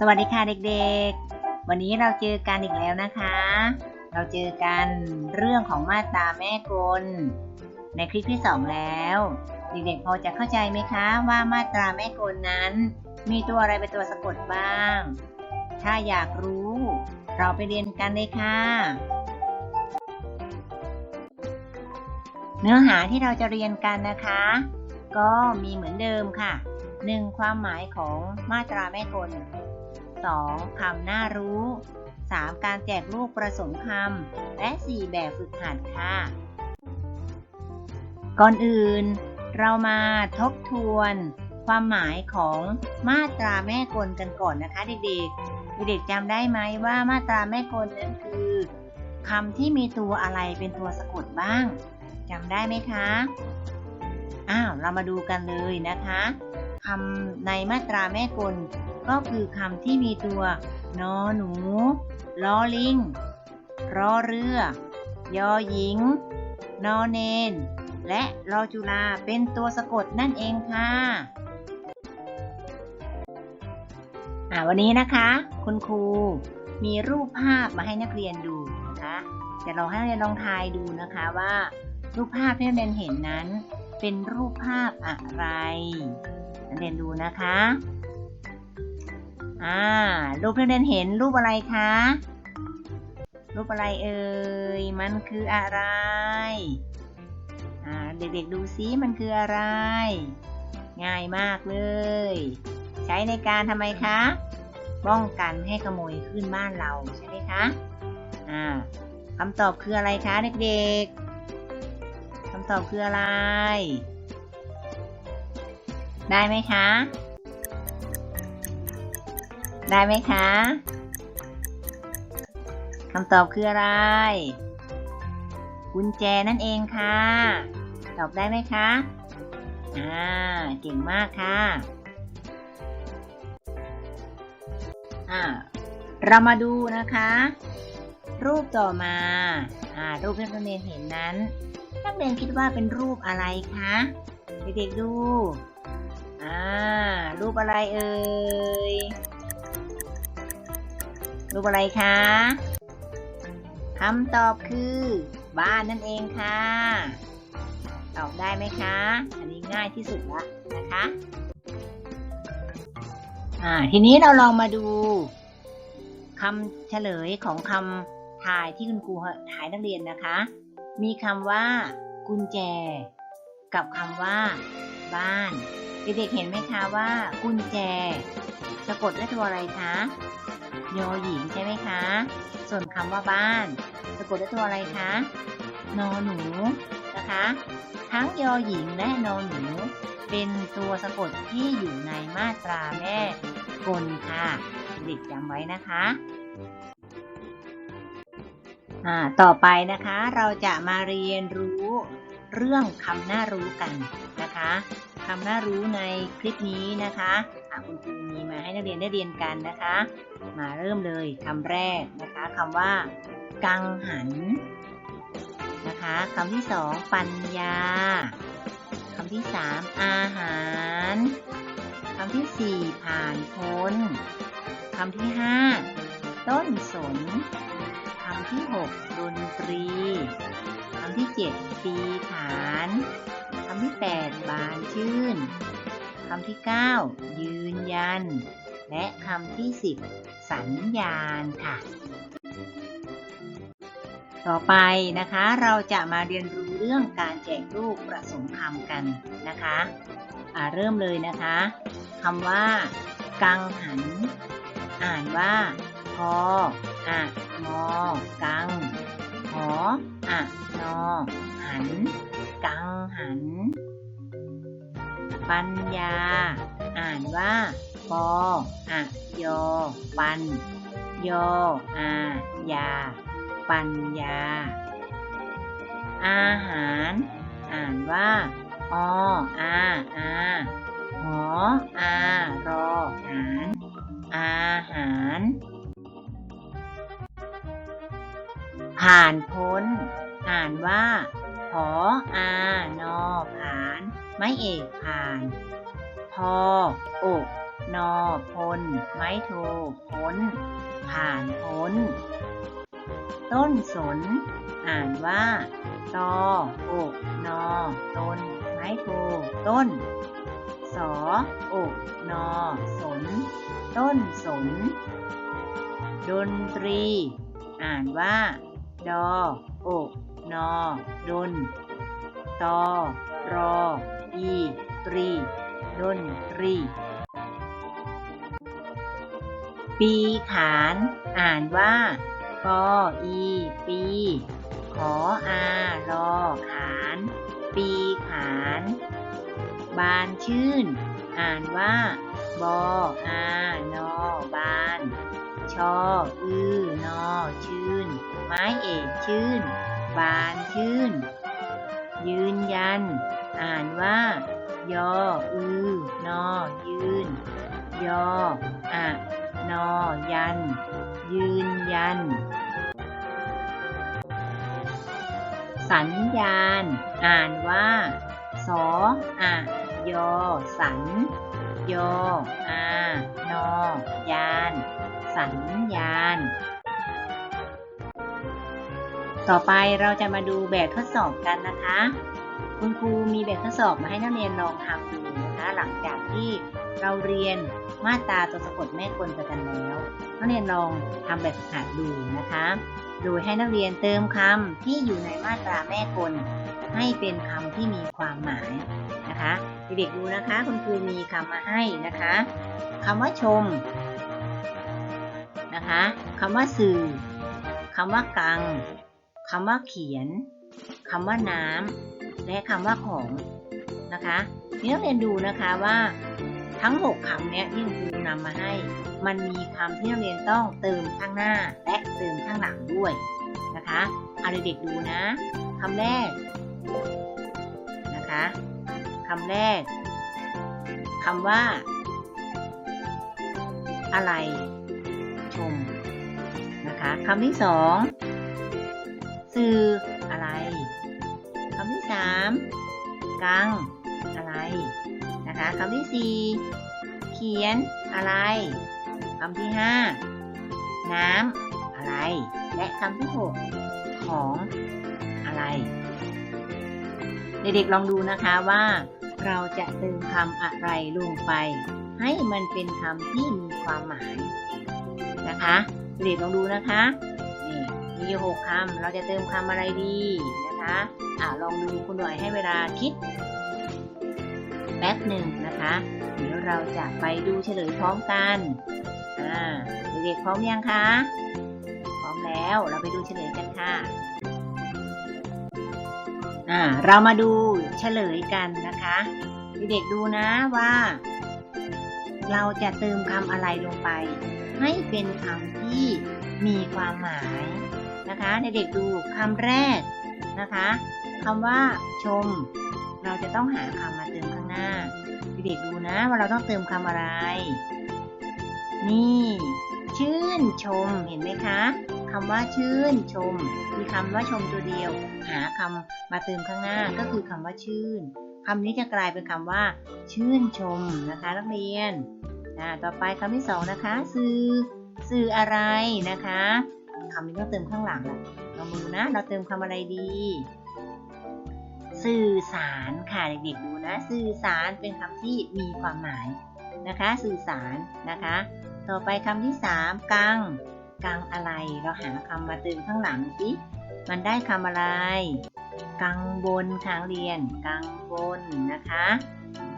สวัสดีค่ะเด็กๆ วันนี้เราเจอกันอีกแล้วนะคะ เราเจอกันเรื่องของมาตราแม่กล ในคลิปที่สองแล้ว เด็กๆ พอจะเข้าใจไหมคะว่ามาตราแม่กลนั้น มีตัวอะไรเป็นตัวสะกดบ้าง ถ้าอยากรู้ เราไปเรียนกันเลยค่ะ เนื้อหาที่เราจะเรียนกันนะคะ ก็มีเหมือนเดิมค่ะ 1. ความหมายของมาตราแม่กล 2. คำน่ารู้ 3. การแจกลูกประสมคำและ 4. แบบฝึกหัดค่ะ ก่อนอื่น เรามาทบทวน ความหมายของมาตราแม่กลกันก่อนนะคะเด็กๆ เด็กๆจำได้ไหมว่ามาตราแม่กลนั้นคือคำที่มีตัวอะไรเป็นตัวสะกดบ้างจำได้ไหมคะ อ้าว เรามาดูกันเลยนะคะ คำในมาตราแม่กล ก็คือคำที่มีตัวนอหนูล้อลิงรอเรือ ยอหญิง นอเนน และรอจุฬาเป็นตัวสะกดนั่นเองค่ะวันนี้นะคะ คุณครูมีรูปภาพมาให้นักเรียนดูนะคะจะลองให้นักเรียนลองทายดูนะคะว่า รูปภาพที่นักเรียนเห็นนั้น เป็นรูปภาพอะไร นักเรียนดูนะคะ อ่า รูปที่นักเรียนเห็นรูปอะไรคะ รูปอะไรเอ่ย มันคืออะไร อ่า เด็กๆดูซิมันคืออะไร ง่ายมากเลย ใช้ในการทำไมคะ ป้องกันให้ขโมยขึ้นบ้านเราใช่ไหมคะ อ่าคำตอบคืออะไรคะเด็กๆคำตอบคืออะไร ได้ไหมคะ ได้ไหมคะคำตอบคืออะไร กุญแจนั่นเองค่ะ ตอบได้ไหมคะ อ่า เก่งมากค่ะ อ่า เรามาดูนะคะ รูปต่อมา อ่า รูปที่นักเรียนเห็นนั้น นักเรียนคิดว่าเป็นรูปอะไรคะ เด็กๆดู อ่า รูปอะไรเอ่ย รูปอะไรคะคำตอบคือ บ้านนั่นเองค่ะ ตอบได้ไหมคะ อันนี้ง่ายที่สุดละนะคะ อ่า ทีนี้เราลองมาดูคำเฉลยของคำทายที่คุณครูทายนักเรียนนะคะ มีคำว่า กุญแจ กับคำว่า บ้าน เด็กๆเห็นไหมคะว่ากุญแจ สะกดด้วยตัวอะไรคะยอหญิงใช่ไหมคะ ส่วนคำว่าบ้าน สะกดด้วยตัวอะไรคะนอหนูนะคะ ทั้งยอหญิงและนอหนู เป็นตัวสะกดที่อยู่ในมาตราแม่กลค่ะ เด็กจำไว้นะคะอ่าต่อไปนะคะเราจะมาเรียนรู้เรื่องคำน่ารู้กันนะคะ คำน่ารู้ในคลิปนี้นะคะคุณครูมีมาให้นักเรียนได้เรียนกันนะคะ มาเริ่มเลยคำแรกนะคะคำว่า กังหันนะคะคำที่สองปัญญาคำที่สามอาหารคำที่สี่ผ่านพ้นคำที่ห้าต้นสนคำที่หกดนตรีคำที่เจ็ดปีฐาน คำที่แปดบานชื่น คำที่เก้ายืนยัน และคำที่สิบสัญญาณค่ะ ต่อไปนะคะเราจะมาเรียนรู้เรื่องการแจกรูปประสมคำกันนะคะเริ่มเลยนะคะคำว่า กังหัน อ่านว่าพออะงอกังหออะนอหัน กังหัน ปัญญา อ่านว่าปออะยอ ปันยออายา ปัญญา อาหาร อ่านว่าออาอาหออารอหารอาหาร ผ่านพ้น อ่านว่า ออานอผาน ไม่เอกผ่าน พออกนอพล ไม้โทพ้น ผ่านพ้น ต้นสน อ่านว่าตออกนอต้น ไม้โทต้น สออกนอสน ต้นสน ดนตรี อ่านว่า ดออก นอ ดน ตอ รอ อี ตรี ดนตรี ปีขาน อ่านว่าปออีปี ขออารอขาน ปีขาน บานชื่น อ่านว่าบออานอบาน ชอ อือนอ ชื่น ไม้เอกชื่น บานชื่น ยืนยัน อ่านว่า ยอ อือนอ ยืน ยอ อะ นอ ยัน ยืนยัน สัญญาณ อ่านว่า สอ อะ ยอ สัญยอ อานอ ยาน สัญญาณ ต่อไปเราจะมาดูแบบทดสอบกันนะคะ คุณครูมีแบบทดสอบมาให้นักเรียนลองทำดูนะคะ หลังจากที่เราเรียนมาตราตัวสะกดแม่กลไปกันแล้ว นักเรียนลองทำแบบฝึกหัดดูนะคะ โดยให้นักเรียนเติมคำที่อยู่ในมาตราแม่กลให้เป็นคำที่มีความหมายนะคะเด็กๆดูนะคะ คุณครูมีคำมาให้นะคะคำว่าชมนะคะคำว่าสื่อคำว่ากัง คำว่าเขียนคำว่าน้ำและคำว่าของนะคะนี่นักเรียนดูนะคะว่าทั้ง 6คำเนี้ยที่คุณครูนำมาให้ มันมีคำที่นักเรียนต้องเติมข้างหน้าและเติมข้างหลังด้วยนะคะเอาเด็กๆดูนะคำแรกนะคะคำแรกคำว่า อะไร ชมนะคะคำที่สองืออะไร คำที่สามกัง อะไร นะคะคำที่สี่เขียนอะไร คำที่ห้าน้ำอะไร และคำที่หกของอะไร เด็กๆลองดูนะคะว่าเราจะเติมคำอะไรลงไป ให้มันเป็นคำที่มีความหมายนะคะ เด็กลองดูนะคะ มีอยู่หกคำเราจะเติมคำอะไรดีนะคะอ่าลองดูคุณหน่อยให้เวลาคิด แป๊บหนึ่งนะคะ เดี๋ยวเราจะไปดูเฉลยพร้อมกันอ่าเด็กๆพร้อมยังคะพร้อมแล้วเราไปดูเฉลยกันค่ะอ่าเรามาดูเฉลยกันนะคะเด็กๆดูนะว่า เราจะเติมคำอะไรลงไป ให้เป็นคำที่มีความหมาย นะคะเด็กๆดูคำแรกนะคะคำว่าชม เราจะต้องหาคำมาเติมข้างหน้าเด็กๆดูนะว่าเราต้องเติมคำอะไร นี่ ชื่นชมเห็นไหมคะคำว่าชื่นชม มีคำว่าชมตัวเดียว หาคำมาเติมข้างหน้าก็คือคำว่าชื่นคำนี้จะกลายเป็นคำว่า ชื่นชมนะคะนักเรียนต่อไปคำที่สองนะคะ สื่อ สื่ออะไรนะคะ คำนี้ต้องเติมข้างหลังละลองดูนะ เราเติมคำอะไรดี สื่อสารค่ะเด็กๆดูนะ สื่อสารเป็นคำที่มีความหมายนะคะ สื่อสารนะคะ ต่อไปคำที่สามกังกังอะไร เราหาคำมาเติมข้างหลังสิมันได้คำอะไร กังวลค่ะนักเรียน กังวลนะคะ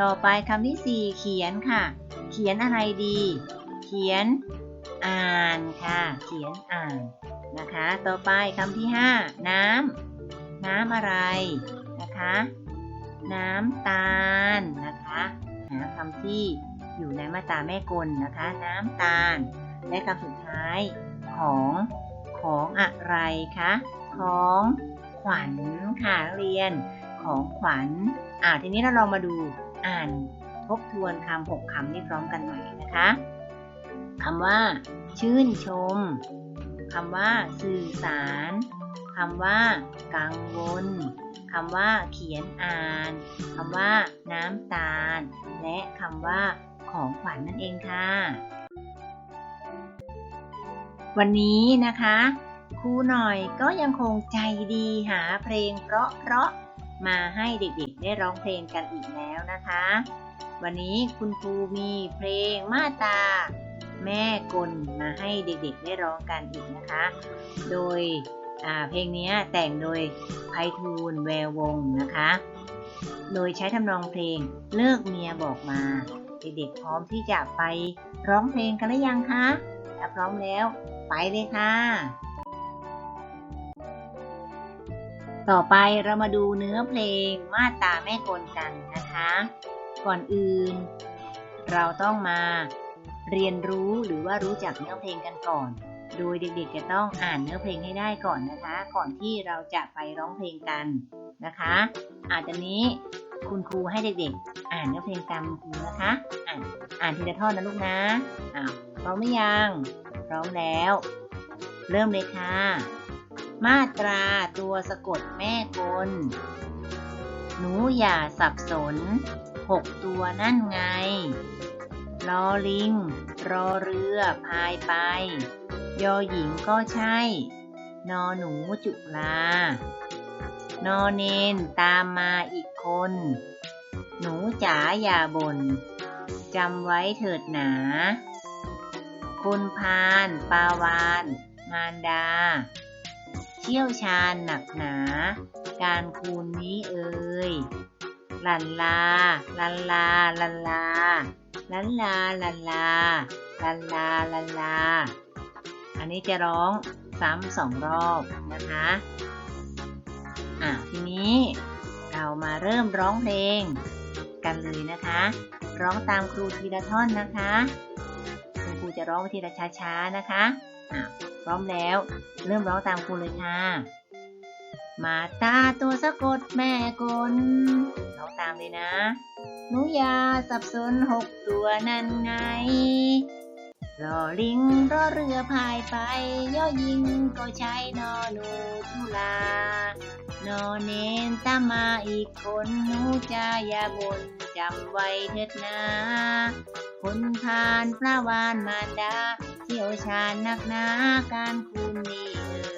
ต่อไปคำที่สี่เขียนค่ะ เขียนอะไรดี เขียน อ่านค่ะ เขียนอ่านนะคะ ต่อไปคำที่ห้าน้ำน้ำอะไรนะคะ น้ำตาลนะคะหาคำที่อยู่ในมาตราแม่กลนะคะ น้ำตาล และคำสุดท้ายของของอะไรคะของขวัญค่ะเรียนของขวัญอ่าทีนี้เราลองมาดูอ่านทบทวนคำหกคำนี้พร้อมกันหม่อยนะคะ คำว่า ชื่นชมคำว่า สื่อสารคำว่า กังวลคำว่า เขียนอ่านคำว่า น้ำตาล และคำว่า ของขวัญนนั่นเองค่ะ วันนี้นะคะครูหน่อยก็ยังคงใจดีหาเพลงเพราะๆมาให้เด็กๆ ได้ร้องเพลงกันอีกแล้วนะคะ วันนี้คุณครูมีเพลงมาตา แม่กลมาให้เด็กๆได้ร้องกันอีกนะคะ โดยเพลงนี้แต่งโดยไพฑูรย์แวววงนะคะ โดยใช้ทำนองเพลงเลิกเมียบอกมา เด็กๆพร้อมที่จะไปร้องเพลงกันหรือยังคะถ้าพร้อมแล้วไปเลยค่ะ ต่อไปเรามาดูเนื้อเพลงมาตาแม่กลกันนะคะ ก่อนอื่น เราต้องมา เรียนรู้หรือว่ารู้จักเนื้อเพลงกันก่อน โดยเด็กๆจะต้องอ่านเนื้อเพลงให้ได้ก่อนนะคะ ก่อนที่เราจะไปร้องเพลงกันนะคะ อาจจะนี้คุณครูให้เด็กๆ อ่านเนื้อเพลงตามครูนะคะ อ่านอ่านทีละท่อนนะลูกนะอ้าวพร้อมหรือยังพร้อมแล้ว เริ่มเลยค่ะ มาตราตัวสะกดแม่กลหนูอย่าสับสนหกตัวนั่นไง ลอลิง รอเรือพายไป ยอหญิงก็ใช่ นอหนูจุลานอเนนตามมาอีกคน หนูจ๋าอย่าบน่นจำไว้เถิดหนา คุณพานปาวาน มารดา เชี่ยวชาญหนักหนา การคูณนี้เอ่ย ลันลาลันลาลันลาลันลาลันลาลันลาลันลา อันนี้จะร้องซ้ำสองรอบนะคะ อะทีนี้เรามาเริ่มร้องเพลง กันเลยนะคะ ร้องตามครูทีละท่อนนะคะคุณครูจะร้องทีละช้าๆนะคะอะพร้อมแล้ว เริ่มร้องตามครูเลยค่ะมาตาตัวสะกดแม่กล องตามเลยนะ หนูยาสับสนหกตัวนั่นไงรอลิงรอเรือพายไป ย่อยิงก็ใช้นอหนูทุลานอเนนตามมาอีกคนหนูจะอย่าบนจำไว้เถิดนะคนพานพระวานมารดาเชี่ยวชาญนักหนาการคุณนี่เอ่ย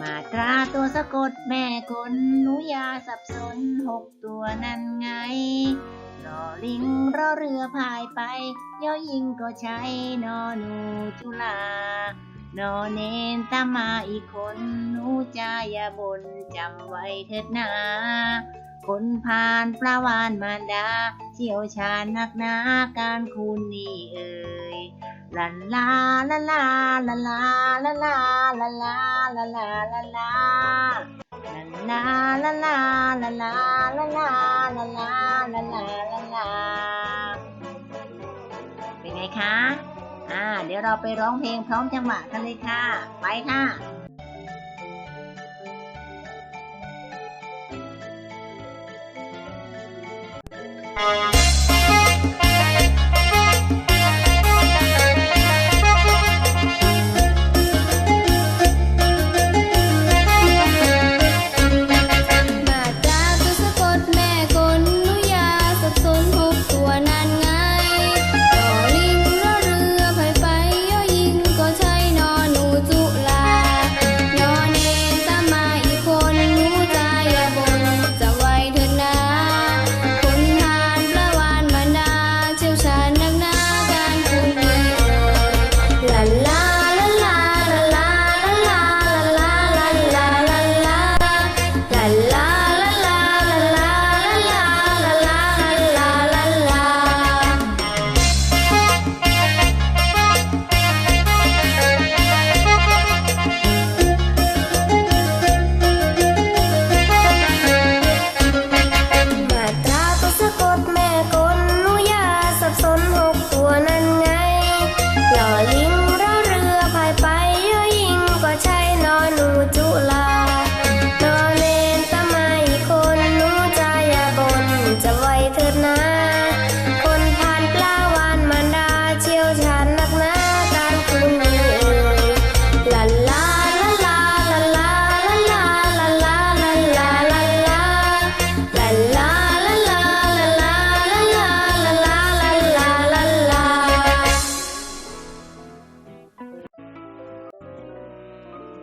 มาตราตัวสะกดแม่กลหนูยาสับสนหกตัวนั่นไงรอลิงรอเรือพายไปย่อยิงก็ใช้นอหนูจุลานอเนนตามาอีกคนหนูจะอย่าบนจำไว้เถิดนาคนพานปลาวานมารดา เชี่ยวชาญนักหนาการคูณนี่เอ่ย ลันลาลาลาลาลาลาลาลาลาลาลาลาลาลันลาลาลาลาลาลาลาลาลาลาลาลาลาเป็นไงคะ อ่า เดี๋ยวเราไปร้องเพลงพร้อมจังหวะกันเลยค่ะ ไปค่ะมา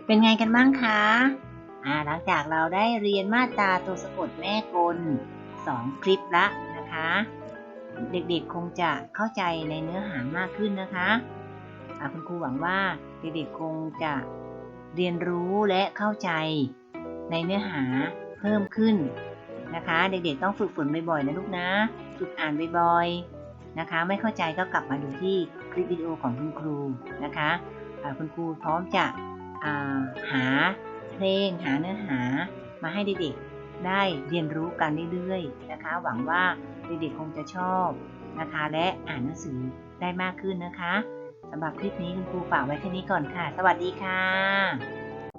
เป็นไงกันบ้างคะอ่าหลังจากเราได้เรียนมาตราตัวสะกดแม่กลสองคลิปละนะคะ เด็กๆคงจะเข้าใจในเนื้อหามากขึ้นนะคะคุณครูหวังว่าเด็กๆคงจะเรียนรู้และเข้าใจในเนื้อหาเพิ่มขึ้นนะคะ เด็กๆต้องฝึกฝนบ่อยๆนะลูกนะ ฝึกอ่านบ่อยๆนะคะ ไม่เข้าใจก็กลับมาดูที่คลิปวิดีโอของคุณครูนะคะอ่าคุณครูพร้อมจะ หาเพลงหาเนื้อหามาให้เด็กๆได้เรียนรู้กันเรื่อยๆนะคะ หวังว่าเด็กๆคงจะชอบนะคะ และอ่านหนังสือได้มากขึ้นนะคะสำหรับคลิปนี้คุณครูฝากไว้แค่นี้ก่อนค่ะ สวัสดีค่ะ